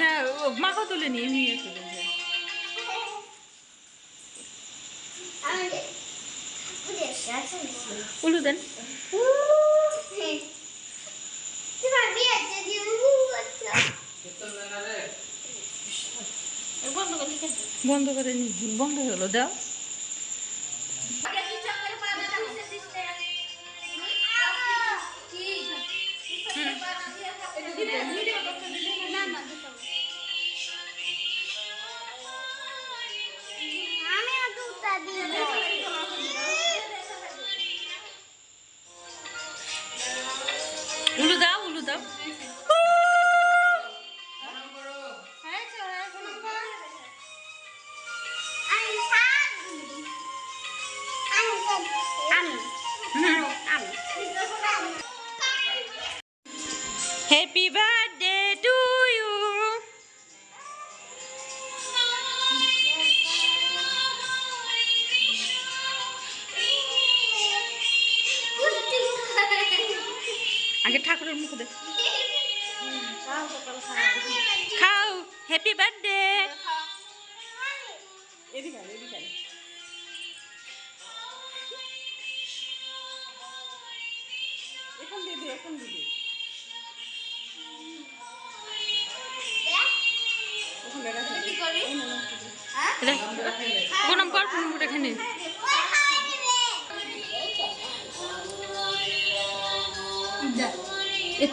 না, ও মাকে তুলে নিয়ে নিয়ে তুলেছে উলু দেন। বন্ধ করে নি, বন্ধ গেলো, দাও। উলু দাও উলু দাও। হ্যাপি বার্থডে আগে ঠাকুরের মুখ দেখ। খাও হ্যাপি বার্থডে এখন দিদি এখন দিদি। প্রণাম কর প্রণাম করে এখানে। যা। it